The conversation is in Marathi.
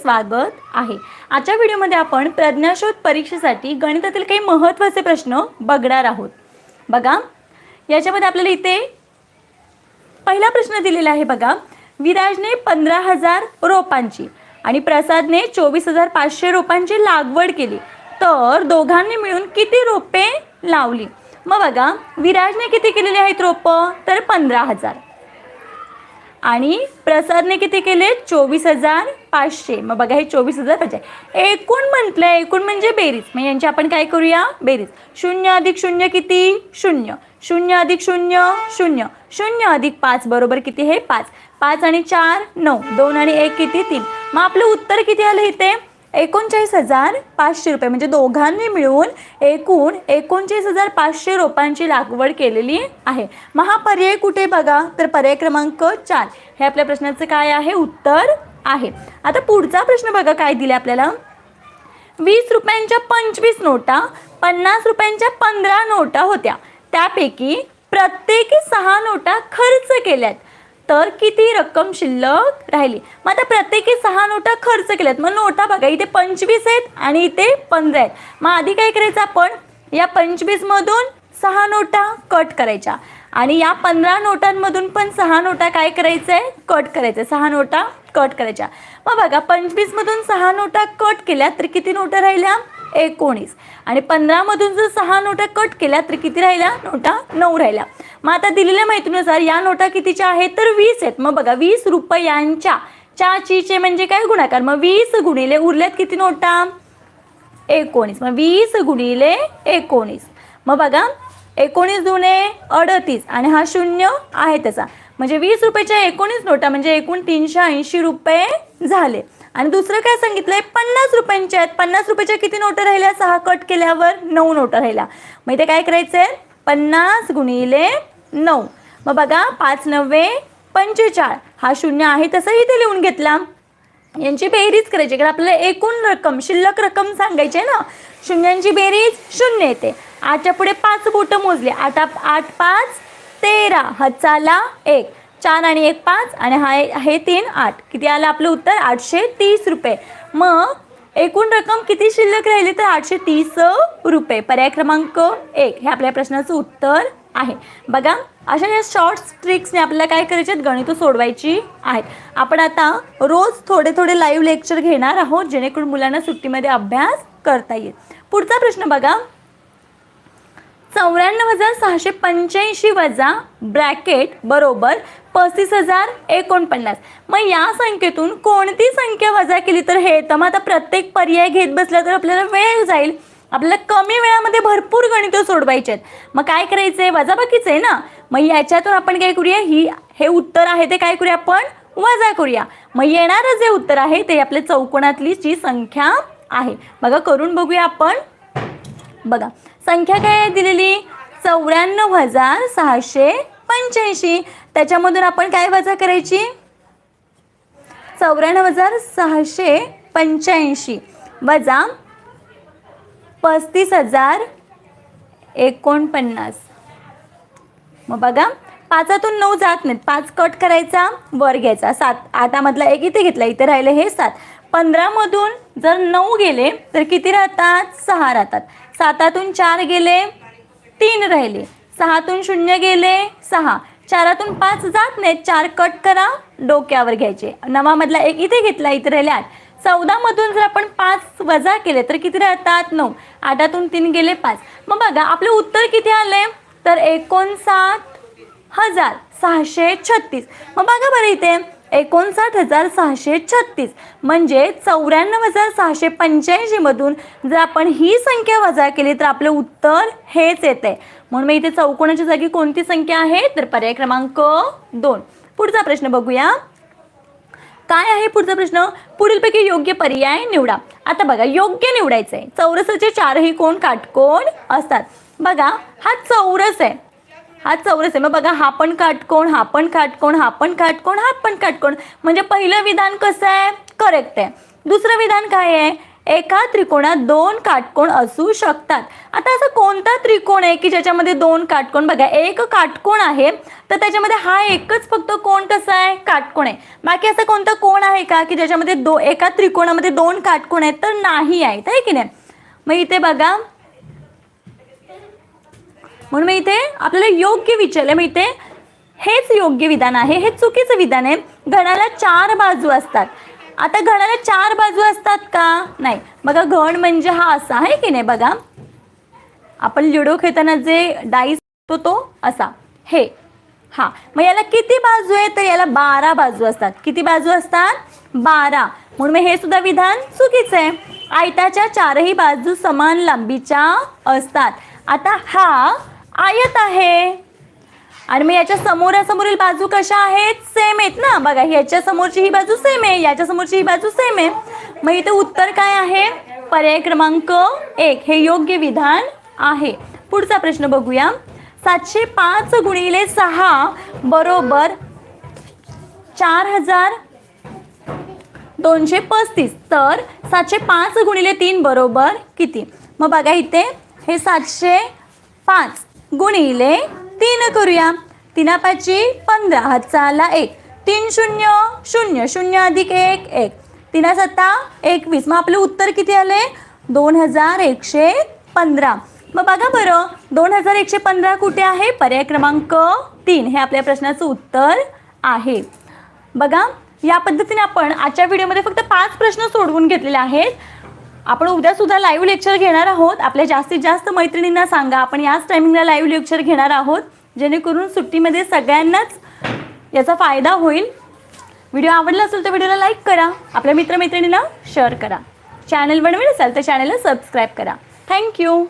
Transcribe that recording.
स्वागत आहे. आजच्या व्हिडिओमध्ये आपण प्रज्ञाशोध परीक्षेसाठी गणितातील काही महत्त्वाचे प्रश्न बघणार आहोत. बघा याच्यामध्ये आपल्याला इथे पहिला प्रश्न दिलेला आहे बघा. विराजने पंधरा हजार रोपांची आणि प्रसादने चोवीस हजार पाचशे रोपांची लागवड केली. तर दोघांनी मिळून किती रोपे लावली? मग बघा विराजने किती केलेली आहेत रोपं? तर पंधरा हजार. आणि प्रसादने किती केले? चोवीस हजार पाचशे. मग बघा हे चोवीस हजार पाचशे एकूण म्हटलं एकूण म्हणजे बेरीज. मग यांची आपण काय करूया? बेरीज. शून्य अधिक शून्य किती? शून्य. शून्य अधिक शून्य शून्य. शून्य अधिक पाच बरोबर किती हे पाच. पाच आणि चार नऊ. दोन आणि एक किती? तीन. मग आपलं उत्तर किती आलं इथे? एकोणचाळीस हजार पाचशे रुपये. म्हणजे दोघांनी मिळून एकूण एकोणचाळीस हजार पाचशे रोपांची लागवड केलेली आहे. मग हा पर्याय कुठे बघा? तर पर्याय क्रमांक चार. हे आपल्या प्रश्नाचं काय आहे? उत्तर आहे. आता पुढचा प्रश्न बघा काय दिले आपल्याला? वीस रुपयांच्या पंचवीस नोटा पन्नास रुपयांच्या पंधरा नोटा होत्या. त्यापैकी प्रत्येकी सहा नोटा खर्च केल्यात. तर किती रक्कम शिल्लक राहिली? मग आता प्रत्येकी सहा नोटा खर्च केल्यात. मग नोटा बघा इथे पंचवीस आहेत आणि इथे पंधरा आहेत. मग आधी काय करायचं आपण? या पंचवीसमधून सहा नोटा कट करायच्या. आणि या पंधरा नोटांमधून पण सहा नोटा काय करायचं? आहे कट करायचं. सहा नोटा कट करायच्या. मग बघा पंचवीसमधून सहा नोटा कट केल्या तर किती नोटा राहिल्या? एकोणीस. आणि पंधरामधून जर सहा नोटा कट केल्या तर किती राहिल्या? नोटा नऊ राहिल्या. मग आता दिलेल्या माहितीनुसार या नोटा कितीच्या आहेत? तर वीस आहेत. मग बघा वीस रुपयांच्या चाचीचे म्हणजे काय गुणाकार? मग वीस गुणिले उरल्यात किती नोटा? एकोणीस. मग वीस गुणिले एकोणीस. मग बघा एकोणीस दुने अडतीस आणि हा शून्य आहे त्याचा. म्हणजे वीस रुपयाच्या एकोणीस नोटा म्हणजे एकूण तीनशे ऐंशी रुपये झाले. आणि दुसरं काय सांगितलंय? पन्नास रुपयांच्या आहेत. पन्नास रुपयाच्या किती नोटा राहिल्या? सहा कट केल्यावर नऊ नोटा राहिल्या. मग इथे काय करायचं आहे पन्नास गुणिले नऊ. मग बघा पाच नव्वे पंचेचाळ. हा शून्य आहे तसं इथे लिहून घेतला. यांची बेरीज करायची. कारण आपल्याला एकूण रक्कम शिल्लक रक्कम सांगायची आहे ना? शून्यांची बेरीज शून्य येते. आठच्या पुढे पाच बोटं मोजले. आठ आप- आठ पाच तेरा. हचाला एक. चार आणि एक पाच आणि हा हे तीन आठ. किती आलं आपलं उत्तर? आठशे तीस रुपये. मग एकूण रक्कम किती शिल्लक राहिली तर आठशे तीस रुपये. पर्याय क्रमांक एक. हे आपल्या प्रश्नाचं उत्तर आहे. बघा अशा या शॉर्ट ट्रिक्सने आपल्याला काय करायचे आहेत? गणितं सोडवायची आहेत. आपण आता रोज थोडे थोडे लाईव्ह लेक्चर घेणार आहोत जेणेकरून मुलांना सुट्टीमध्ये अभ्यास करता येईल. पुढचा प्रश्न बघा. चौऱ्याण्णव हजार सहाशे पंच्याऐंशी वजा ब्रॅकेट बरोबर पस्तीस हजार एकोणपन्नास. मग या संख्येतून कोणती संख्या वजा केली तर हे तर मग आता प्रत्येक पर्याय घेत बसला तर आपल्याला वेळ जाईल. आपल्याला कमी वेळामध्ये भरपूर गणितं सोडवायचे आहेत. मग काय करायचं आहे वजाबाकीचं आहे ना? मग याच्यातून आपण काय करूया? ही हे उत्तर आहे ते काय करूया आपण? वजा करूया. मग येणारं जे उत्तर आहे ते आपल्या चौकोनातली जी संख्या आहे. बघा करून बघूया आपण. बघा संख्या काय आहे दिलेली? चौऱ्याण्णव हजार सहाशे पंच्याऐंशी. त्याच्यामधून आपण काय वजा करायची? चौऱ्याण्णव हजार सहाशे पंच्याऐंशी. वजा पस्तीस हजार एकोणपन्नास. मग बघा पाचातून नऊ जात नाहीत. पाच कट करायचा वर घ्यायचा. सात. आतामधला एक इथे घेतला इथे राहिले हे सात. पंधरामधून जर नऊ गेले तर किती राहतात? सहा राहतात. सातातून चार गेले तीन राहिले. सहातून शून्य गेले सहा. चारातून पाच जात नाहीत चार कट करा डोक्यावर घ्यायचे. नवामधला एक इथे घेतला इथे राहिले आठ. चौदामधून जर आपण पाच वजा केले तर किती राहतात? नऊ. आठातून तीन गेले पाच. मग बघा आपलं उत्तर किती आलं तर एकोणसाठ हजार सहाशे छत्तीस. मग बघा बरं इथे. एकोणसाठ हजार सहाशे छत्तीस. म्हणजे चौऱ्याण्णव हजार सहाशे पंच्याऐंशीमधून जर आपण ही संख्या वजा केली तर आपलं उत्तर हेच येते म्हणून मग इथे चौकोनाच्या जागी कोणती संख्या आहे? तर पर्याय क्रमांक दोन. पुढचा प्रश्न बघूया. काय आहे पुढचा प्रश्न? पुढीलपैकी योग्य पर्याय निवडा. आता बघा योग्य निवडायचं आहे चौरसाचे चारही कोण? काटकोण असतात. बघा हा चौरस आहे. हा चौरस आहे. मग बघा हा पण काटकोण हा पण काटकोण हा पण काटकोण हा पण काटकोण. म्हणजे पहिलं विधान कसं आहे? करेक्ट आहे. दुसरं विधान काय आहे? एका त्रिकोणात दोन काटकोण असू शकतात. आता असा कोणता त्रिकोण आहे की ज्याच्यामध्ये दोन काटकोण? बघा एक काटकोण आहे तर त्याच्यामध्ये हा एकच फक्त कोण कसा आहे? काटकोण आहे. बाकी असं कोणता कोण आहे का की ज्याच्यामध्ये दो एका त्रिकोणामध्ये दोन काटकोण आहेत तर नाही आहेत आहे की नाही? मग इथे बघा म्हणून मी इथे आपल्याला योग्य विचारले म्हणजे मग इथे हेच योग्य विधान आहे हे चुकीचं विधान आहे. घणाला चार बाजू असतात. आता घणाला चार बाजू असतात का? नाही. बघा घण म्हणजे हा असा आहे की नाही? बघा. आपण लुडो खेळताना जे डाईस तो तो असा. हे. हा. मग याला किती बाजू आहे तर याला बारा बाजू असतात. किती बाजू असतात? बारा. म्हणून मग हे सुद्धा विधान चुकीचं आहे. आयताच्या चारही बाजू समान लांबीच्या असतात. आता हा आयत आहे. आणि मग याच्या समोरासमोरील बाजू कशा आहेत? सेम आहेत ना? बघा याच्या समोरची ही बाजू सेम आहे याच्या समोरची ही बाजू सेम आहे. मग इथे उत्तर काय आहे? पर्याय क्रमांक एक. हे योग्य विधान आहे. पुढचा प्रश्न बघूया. सातशे पाच गुणिले सहा बरोबर चार हजार दोनशे पस्तीस. तर सातशे पाच गुणिले तीन बरोबर किती? मग बघा इथे हे सातशे पाच. गुणिले तीन करूया. तीना पाची पंधरा हातचा एक. तीन शून्य शून्य शून्य अधिक एक एक. तीना सत्ता एकवीस. मग आपलं उत्तर किती आले? दोन हजार एकशे पंधरा. मग बघा बरं दोन हजार एकशे पंधरा कुठे आहे? पर्याय क्रमांक तीन. हे आपल्या प्रश्नाचं उत्तर आहे. बघा या पद्धतीने आपण आजच्या व्हिडिओमध्ये फक्त पाच प्रश्न सोडवून घेतलेले आहेत. आपण उद्या सुद्धा लाईव्ह लेक्चर घेणार आहोत. आपल्या जास्तीत जास्त मैत्रिणींना सांगा. आपण याच टायमिंगला लाईव्ह लेक्चर घेणार आहोत. जेणेकरून सुट्टीमध्ये सगळ्यांनाच याचा फायदा होईल. व्हिडिओ आवडला असेल तर व्हिडिओला लाईक करा. आपल्या मित्रमैत्रिणींना शेअर करा. चॅनल बनवेल असाल तर चॅनलला सबस्क्राईब करा. थँक्यू